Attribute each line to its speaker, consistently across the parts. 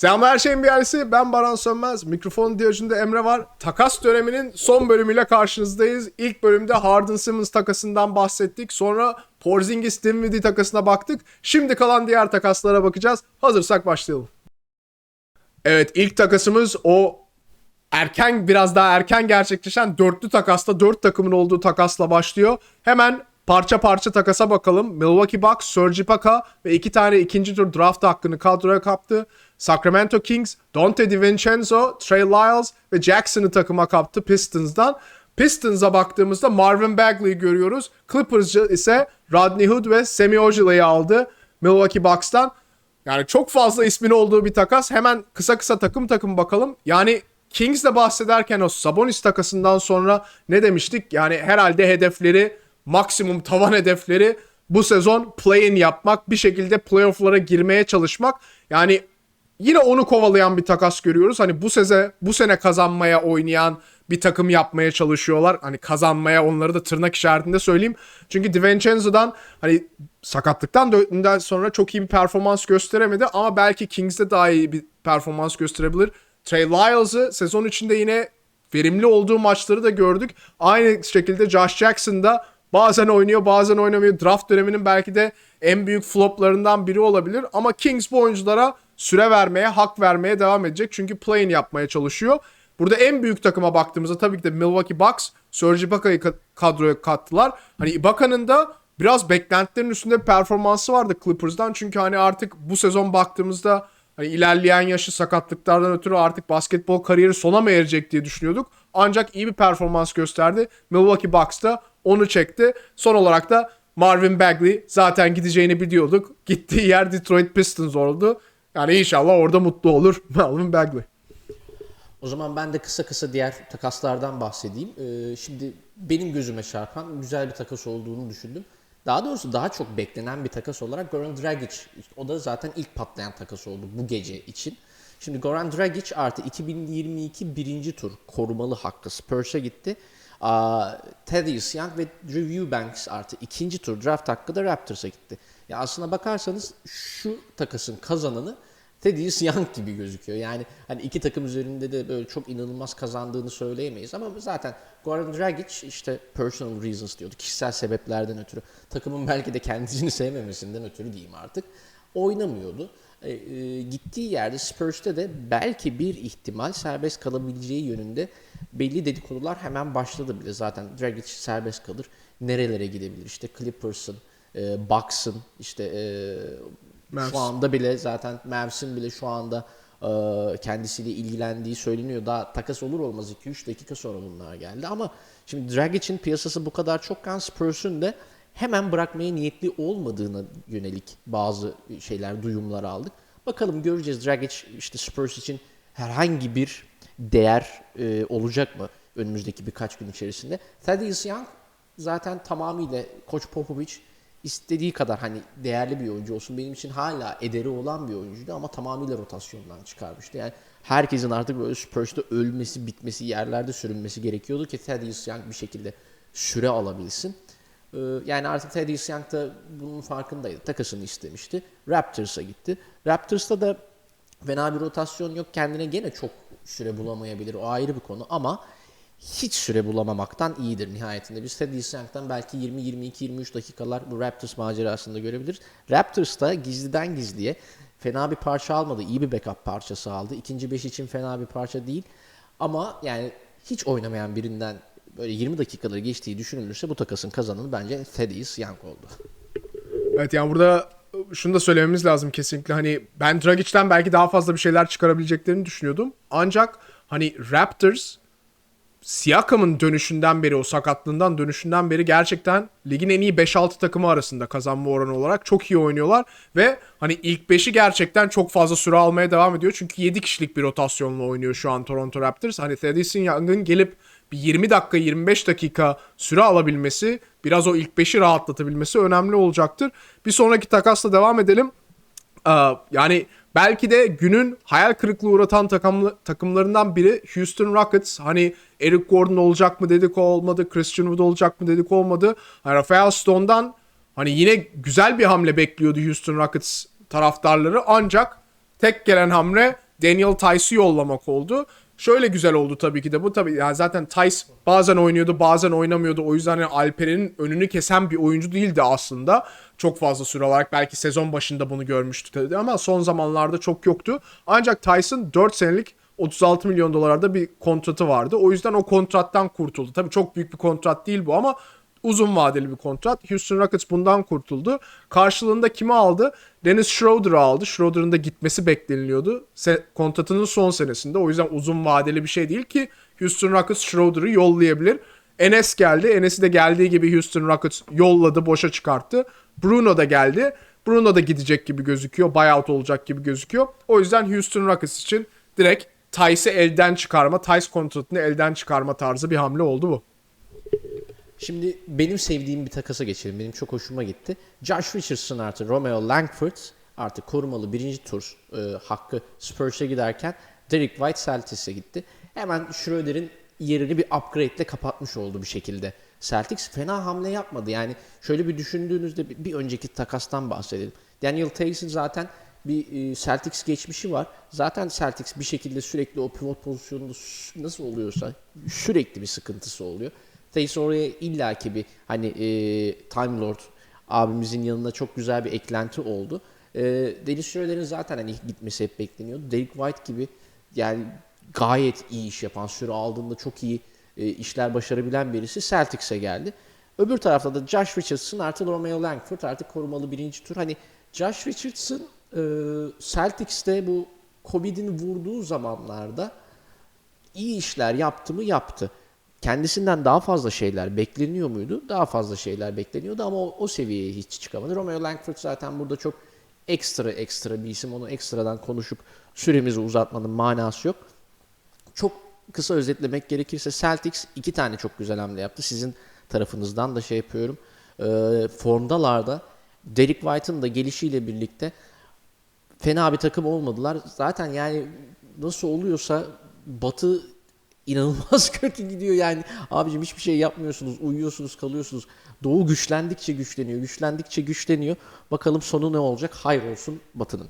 Speaker 1: Selamlar her şeyin bir yerlisi. Ben Baran Sönmez. Mikrofon diyajında Emre var. Takas döneminin son bölümüyle karşınızdayız. İlk bölümde Harden Simmons takasından bahsettik. Sonra Porzingis Dinwiddie takasına baktık. Şimdi kalan diğer takaslara bakacağız. Hazırsak başlayalım. Evet ilk takasımız o erken biraz daha erken gerçekleşen dörtlü takasta dört takımın olduğu takasla başlıyor. Hemen parça parça takasa bakalım. Milwaukee Bucks, Serge Ibaka ve iki tane ikinci tur draft hakkını kadroya kaptı. Sacramento Kings, Dante DiVincenzo, Trey Lyles ve Jackson'ı takıma kaptı Pistons'dan. Pistons'a baktığımızda Marvin Bagley'i görüyoruz. Clippers ise Rodney Hood ve Semi Ojeley'i aldı Milwaukee Bucks'tan. Yani çok fazla ismin olduğu bir takas. Hemen kısa kısa takım takım bakalım. Yani Kings'le bahsederken o Sabonis takasından sonra ne demiştik? Yani herhalde hedefleri maksimum tavan hedefleri bu sezon play-in yapmak, bir şekilde playoff'lara girmeye çalışmak. Yani yine onu kovalayan bir takas görüyoruz. Hani bu seze bu sene kazanmaya oynayan bir takım yapmaya çalışıyorlar. Hani kazanmaya onları da tırnak işaretinde söyleyeyim. Çünkü DiVincenzo'dan hani sakatlıktan döndükten sonra çok iyi bir performans gösteremedi ama belki Kings'de daha iyi bir performans gösterebilir. Trey Lyles'ı sezon içinde yine verimli olduğu maçları da gördük. Aynı şekilde Josh Jackson da bazen oynuyor bazen oynamıyor. Draft döneminin belki de en büyük floplarından biri olabilir. Ama Kings bu oyunculara süre vermeye, hak vermeye devam edecek. Çünkü play-in yapmaya çalışıyor. Burada en büyük takıma baktığımızda tabii ki de Milwaukee Bucks, Serge Ibaka'yı kadroya kattılar. Hani Ibaka'nın da biraz beklentilerin üstünde bir performansı vardı Clippers'dan. Çünkü hani artık bu sezon baktığımızda hani ilerleyen yaşı sakatlıklardan ötürü artık basketbol kariyeri sona mı erecek diye düşünüyorduk. Ancak iyi bir performans gösterdi. Milwaukee Bucks da onu çekti. Son olarak da Marvin Bagley zaten gideceğini biliyorduk. Gittiği yer Detroit Pistons oldu. Yani inşallah orada mutlu olur Marvin Bagley.
Speaker 2: O zaman ben de kısa kısa diğer takaslardan bahsedeyim. Ee, şimdi benim gözüme çarpan güzel bir takas olduğunu düşündüm. Daha doğrusu daha çok beklenen bir takas olarak Goran Dragic. O da zaten ilk patlayan takas oldu bu gece için. Şimdi Goran Dragic artı 2022 birinci tur korumalı hakkı Spurs'a gitti. Uh, Thaddeus Young ve Drew Eubanks artı ikinci tur draft hakkı da Raptors'a gitti. Ya aslına bakarsanız şu takasın kazananı Thaddeus Young gibi gözüküyor. Yani hani iki takım üzerinde de böyle çok inanılmaz kazandığını söyleyemeyiz ama zaten Goran Dragic işte personal reasons diyordu. Kişisel sebeplerden ötürü. Takımın belki de kendisini sevmemesinden ötürü diyeyim artık. Oynamıyordu. E, e, gittiği yerde Spurs'te de belki bir ihtimal serbest kalabileceği yönünde belli dedikodular hemen başladı bile. Zaten Dragic serbest kalır. Nerelere gidebilir? İşte Clippers'ın, e, Bucks'ın, işte e,
Speaker 1: Mavs.
Speaker 2: şu anda bile zaten Mavs'in bile şu anda e, kendisiyle ilgilendiği söyleniyor. Daha takas olur olmaz 2-3 dakika sonra bunlar geldi ama şimdi Dragic'in piyasası bu kadar çokken Spurs'un de hemen bırakmaya niyetli olmadığına yönelik bazı şeyler, duyumlar aldık. Bakalım göreceğiz Dragic işte Spurs için herhangi bir değer e, olacak mı önümüzdeki birkaç gün içerisinde. Thaddeus Young zaten tamamıyla Koç Popovic istediği kadar hani değerli bir oyuncu olsun benim için hala ederi olan bir oyuncuydu ama tamamıyla rotasyondan çıkarmıştı. Yani herkesin artık böyle Spurs'ta ölmesi, bitmesi, yerlerde sürünmesi gerekiyordu ki Thaddeus Young bir şekilde süre alabilsin. Ee, yani artık Thaddeus Young da bunun farkındaydı. Takasını istemişti. Raptors'a gitti. Raptors'ta da fena bir rotasyon yok. Kendine gene çok süre bulamayabilir. O ayrı bir konu ama hiç süre bulamamaktan iyidir nihayetinde. Biz Thaddeus Young'dan belki 20, 22, 23 dakikalar bu Raptors macerasında görebiliriz. Raptors da gizliden gizliye fena bir parça almadı. iyi bir backup parçası aldı. İkinci beş için fena bir parça değil. Ama yani hiç oynamayan birinden böyle 20 dakikaları geçtiği düşünülürse bu takasın kazananı bence Thaddeus Young oldu.
Speaker 1: Evet yani burada şunu da söylememiz lazım kesinlikle. Hani ben Dragic'ten belki daha fazla bir şeyler çıkarabileceklerini düşünüyordum. Ancak hani Raptors Siakam'ın dönüşünden beri, o sakatlığından dönüşünden beri gerçekten ligin en iyi 5-6 takımı arasında kazanma oranı olarak çok iyi oynuyorlar. Ve hani ilk 5'i gerçekten çok fazla süre almaya devam ediyor. Çünkü 7 kişilik bir rotasyonla oynuyor şu an Toronto Raptors. Hani Thaddeus Young'ın gelip bir 20 dakika 25 dakika süre alabilmesi biraz o ilk 5'i rahatlatabilmesi önemli olacaktır. Bir sonraki takasla devam edelim. Ee, yani belki de günün hayal kırıklığı uğratan takım, takımlarından biri Houston Rockets. Hani Eric Gordon olacak mı dedik olmadı. Christian Wood olacak mı dedik olmadı. Hani Rafael Stone'dan hani yine güzel bir hamle bekliyordu Houston Rockets taraftarları. Ancak tek gelen hamle Daniel Tice'ı yollamak oldu. Şöyle güzel oldu tabii ki de bu tabii yani zaten Tice bazen oynuyordu bazen oynamıyordu. O yüzden hani Alperen'in önünü kesen bir oyuncu değildi aslında. Çok fazla süre olarak belki sezon başında bunu görmüştük dedi ama son zamanlarda çok yoktu. Ancak Tyson 4 senelik 36 milyon dolarda bir kontratı vardı. O yüzden o kontrattan kurtuldu. Tabii çok büyük bir kontrat değil bu ama uzun vadeli bir kontrat. Houston Rockets bundan kurtuldu. Karşılığında kimi aldı? Dennis Schroeder'ı aldı. Schroeder'ın da gitmesi bekleniliyordu. Se- kontratının son senesinde. O yüzden uzun vadeli bir şey değil ki Houston Rockets Schroeder'ı yollayabilir. Enes geldi. Enes'i de geldiği gibi Houston Rockets yolladı, boşa çıkarttı. Bruno da geldi. Bruno da gidecek gibi gözüküyor. Buyout olacak gibi gözüküyor. O yüzden Houston Rockets için direkt Tice'ı elden çıkarma, Tice kontratını elden çıkarma tarzı bir hamle oldu bu.
Speaker 2: Şimdi benim sevdiğim bir takasa geçelim. Benim çok hoşuma gitti. Josh Richardson artı Romeo Langford artık korumalı birinci tur e, hakkı Spurs'e giderken Derek White Celtics'e gitti. Hemen Schroeder'in yerini bir upgrade ile kapatmış oldu bir şekilde. Celtics fena hamle yapmadı. Yani şöyle bir düşündüğünüzde bir, bir önceki takastan bahsedelim. Daniel Tays'in zaten bir e, Celtics geçmişi var. Zaten Celtics bir şekilde sürekli o pivot pozisyonunda nasıl oluyorsa sürekli bir sıkıntısı oluyor. Tays oraya illaki bir hani e, Time Lord abimizin yanında çok güzel bir eklenti oldu. E, Dennis Schroeder'in zaten hani gitmesi hep bekleniyordu. Derek White gibi yani gayet iyi iş yapan, süre aldığında çok iyi e, işler başarabilen birisi Celtics'e geldi. Öbür tarafta da Josh Richardson artı Romeo Langford artık korumalı birinci tur. Hani Josh Richardson e, Celtics'te bu Covid'in vurduğu zamanlarda iyi işler yaptı mı yaptı. Kendisinden daha fazla şeyler bekleniyor muydu? Daha fazla şeyler bekleniyordu ama o, o seviyeye hiç çıkamadı. Romeo Langford zaten burada çok ekstra ekstra bir isim. Onu ekstradan konuşup süremizi uzatmanın manası yok. Çok kısa özetlemek gerekirse Celtics iki tane çok güzel hamle yaptı. Sizin tarafınızdan da şey yapıyorum. Ee, formdalarda Derek White'ın da gelişiyle birlikte fena bir takım olmadılar. Zaten yani nasıl oluyorsa Batı inanılmaz kötü gidiyor yani. Abicim hiçbir şey yapmıyorsunuz, uyuyorsunuz, kalıyorsunuz. Doğu güçlendikçe güçleniyor, güçlendikçe güçleniyor. Bakalım sonu ne olacak? Hayır olsun Batı'nın.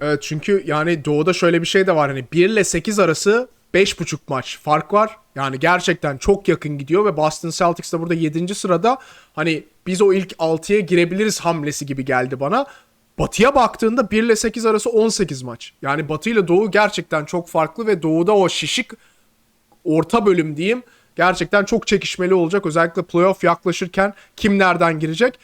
Speaker 1: Evet çünkü yani doğuda şöyle bir şey de var hani 1 ile 8 arası 5.5 maç fark var. Yani gerçekten çok yakın gidiyor ve Boston Celtics de burada 7. sırada hani biz o ilk 6'ya girebiliriz hamlesi gibi geldi bana. Batı'ya baktığında 1 ile 8 arası 18 maç. Yani Batı ile Doğu gerçekten çok farklı ve Doğu'da o şişik orta bölüm diyeyim gerçekten çok çekişmeli olacak. Özellikle playoff yaklaşırken kim nereden girecek?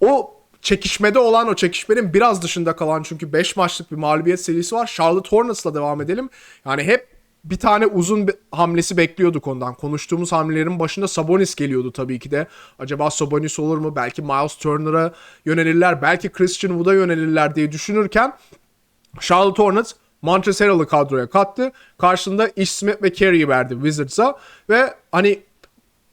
Speaker 1: O çekişmede olan o çekişmenin biraz dışında kalan çünkü 5 maçlık bir mağlubiyet serisi var. Charlotte Hornets'la devam edelim. Yani hep bir tane uzun bir hamlesi bekliyorduk ondan. Konuştuğumuz hamlelerin başında Sabonis geliyordu tabii ki de. Acaba Sabonis olur mu? Belki Miles Turner'a yönelirler. Belki Christian Wood'a yönelirler diye düşünürken Charlotte Hornets Montrezl Harrell'ı kadroya kattı. Karşılığında Ish Smith ve Carey'i verdi Wizards'a. Ve hani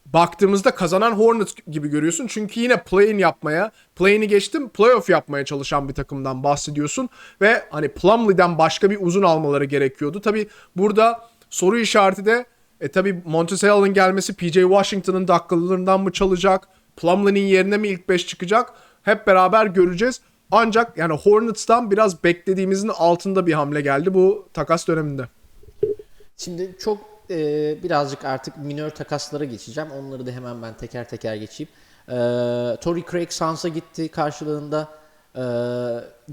Speaker 1: baktığımızda kazanan Hornets gibi görüyorsun. Çünkü yine play-in yapmaya, play-in'i geçtim, playoff yapmaya çalışan bir takımdan bahsediyorsun. Ve hani Plumlee'den başka bir uzun almaları gerekiyordu. Tabi burada soru işareti de e tabi Harrell'ın gelmesi PJ Washington'ın dakikalarından mı çalacak? Plumlee'nin yerine mi ilk 5 çıkacak? Hep beraber göreceğiz. Ancak yani Hornets'tan biraz beklediğimizin altında bir hamle geldi bu takas döneminde.
Speaker 2: Şimdi çok e, birazcık artık minör takaslara geçeceğim. Onları da hemen ben teker teker geçeyim. E, Torrey Craig Suns'a gitti. Karşılığında e,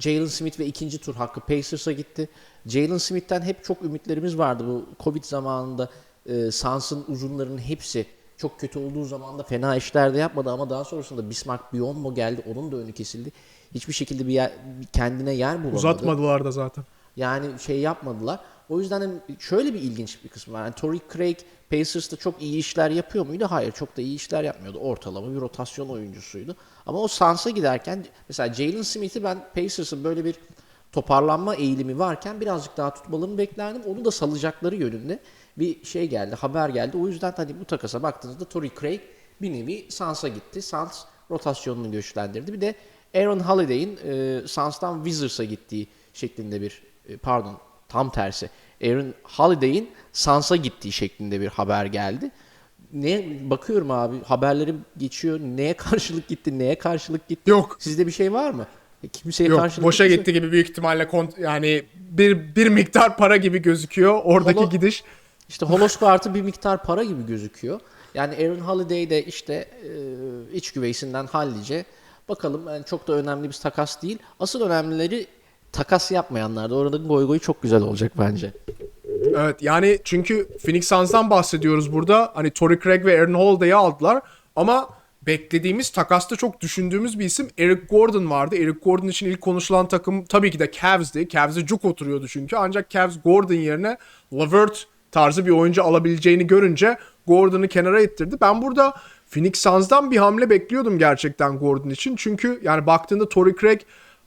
Speaker 2: Jalen Smith ve ikinci tur hakkı Pacers'a gitti. Jalen Smith'ten hep çok ümitlerimiz vardı. Bu Covid zamanında e, Suns'ın uzunlarının hepsi çok kötü olduğu zaman da fena işler de yapmadı ama daha sonrasında Bismarck Biyombo geldi. Onun da önü kesildi. Hiçbir şekilde bir yer, kendine yer bulamadı.
Speaker 1: Uzatmadılar da zaten.
Speaker 2: Yani şey yapmadılar. O yüzden hani şöyle bir ilginç bir kısmı var. Yani Torrey Craig Pacers'ta çok iyi işler yapıyor muydu? Hayır çok da iyi işler yapmıyordu. Ortalama bir rotasyon oyuncusuydu. Ama o Suns'a giderken mesela Jalen Smith'i ben Pacers'ın böyle bir toparlanma eğilimi varken birazcık daha tutmalarını beklerdim. Onu da salacakları yönünde bir şey geldi, haber geldi. O yüzden hani bu takasa baktığınızda Torrey Craig bir nevi Suns'a gitti. Suns rotasyonunu güçlendirdi. Bir de Aaron Holiday'in e, Suns'tan Wizards'a gittiği şeklinde bir e, pardon tam tersi. Aaron Holiday'in Suns'a gittiği şeklinde bir haber geldi. Ne bakıyorum abi haberlerim geçiyor. Neye karşılık gitti, neye karşılık gitti?
Speaker 1: Yok.
Speaker 2: Sizde bir şey var mı? Kimseye
Speaker 1: Yok
Speaker 2: karşı
Speaker 1: boşa gitti gibi büyük ihtimalle kont- yani bir bir miktar para gibi gözüküyor oradaki
Speaker 2: Holo-
Speaker 1: gidiş.
Speaker 2: İşte Holosko artı bir miktar para gibi gözüküyor. Yani Aaron Holiday de işte e, iç güveysinden hallice. Bakalım yani çok da önemli bir takas değil. Asıl önemlileri takas yapmayanlar da oranın goy goyu çok güzel olacak bence.
Speaker 1: Evet yani çünkü Phoenix Suns'dan bahsediyoruz burada. Hani Torrey Craig ve Aaron Holiday'i aldılar ama beklediğimiz takasta çok düşündüğümüz bir isim Eric Gordon vardı. Eric Gordon için ilk konuşulan takım tabii ki de Cavs'di. Cavs'e cuk oturuyordu çünkü. Ancak Cavs Gordon yerine Lavert tarzı bir oyuncu alabileceğini görünce Gordon'u kenara ittirdi. Ben burada Phoenix Suns'dan bir hamle bekliyordum gerçekten Gordon için. Çünkü yani baktığında Torrey Craig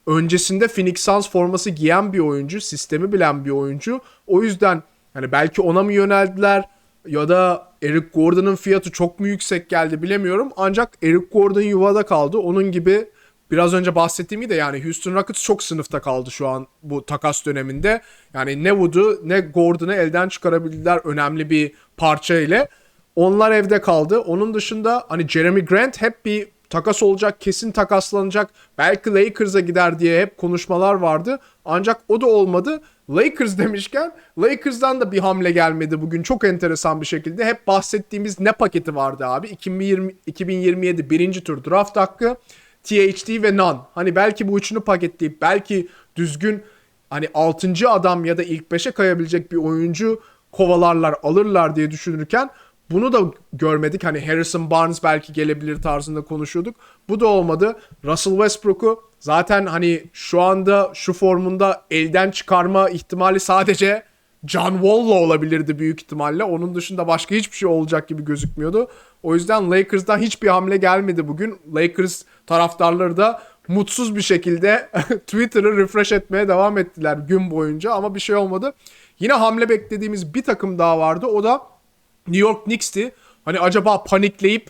Speaker 1: öncesinde Phoenix Suns forması giyen bir oyuncu, sistemi bilen bir oyuncu. O yüzden hani belki ona mı yöneldiler ya da Eric Gordon'ın fiyatı çok mu yüksek geldi bilemiyorum. Ancak Eric Gordon yuvada kaldı. Onun gibi biraz önce bahsettiğim de yani Houston Rockets çok sınıfta kaldı şu an bu takas döneminde. Yani ne Wood'u ne Gordon'u elden çıkarabildiler önemli bir parça ile. Onlar evde kaldı. Onun dışında hani Jeremy Grant hep bir takas olacak, kesin takaslanacak. Belki Lakers'a gider diye hep konuşmalar vardı. Ancak o da olmadı. Lakers demişken Lakers'dan da bir hamle gelmedi bugün çok enteresan bir şekilde. Hep bahsettiğimiz ne paketi vardı abi? 2020, 2027 birinci tur draft hakkı, THD ve NAN. Hani belki bu üçünü paketleyip belki düzgün hani 6. adam ya da ilk 5'e kayabilecek bir oyuncu kovalarlar alırlar diye düşünürken bunu da görmedik. Hani Harrison Barnes belki gelebilir tarzında konuşuyorduk. Bu da olmadı. Russell Westbrook'u zaten hani şu anda şu formunda elden çıkarma ihtimali sadece John Wall'la olabilirdi büyük ihtimalle. Onun dışında başka hiçbir şey olacak gibi gözükmüyordu. O yüzden Lakers'dan hiçbir hamle gelmedi bugün. Lakers taraftarları da mutsuz bir şekilde Twitter'ı refresh etmeye devam ettiler gün boyunca ama bir şey olmadı. Yine hamle beklediğimiz bir takım daha vardı. O da New York Knicks'ti. Hani acaba panikleyip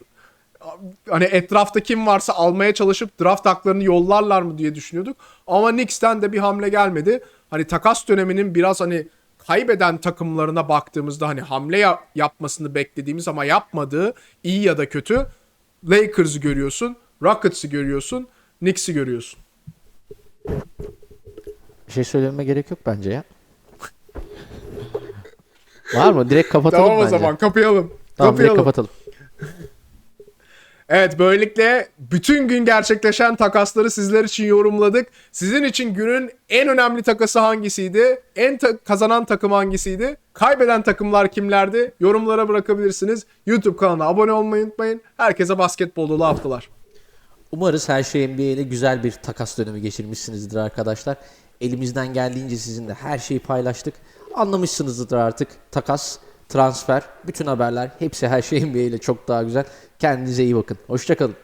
Speaker 1: hani etrafta kim varsa almaya çalışıp draft haklarını yollarlar mı diye düşünüyorduk. Ama Knicks'ten de bir hamle gelmedi. Hani takas döneminin biraz hani kaybeden takımlarına baktığımızda hani hamle ya- yapmasını beklediğimiz ama yapmadığı iyi ya da kötü Lakers'ı görüyorsun, Rockets'ı görüyorsun, Knicks'i görüyorsun.
Speaker 2: Bir şey söylememe gerek yok bence ya. Var mı? Direkt kapatalım
Speaker 1: Tamam o
Speaker 2: bence.
Speaker 1: zaman kapayalım.
Speaker 2: Tamam direkt
Speaker 1: kapayalım.
Speaker 2: kapatalım.
Speaker 1: Evet böylelikle bütün gün gerçekleşen takasları sizler için yorumladık. Sizin için günün en önemli takası hangisiydi? En ta- kazanan takım hangisiydi? Kaybeden takımlar kimlerdi? Yorumlara bırakabilirsiniz. YouTube kanalına abone olmayı unutmayın. Herkese basketbol dolu haftalar.
Speaker 2: Umarız her şey NBA ile güzel bir takas dönemi geçirmişsinizdir arkadaşlar. Elimizden geldiğince sizinle her şeyi paylaştık. Anlamışsınızdır artık. Takas, transfer, bütün haberler hepsi her şey NBA ile çok daha güzel. Kendinize iyi bakın. Hoşçakalın.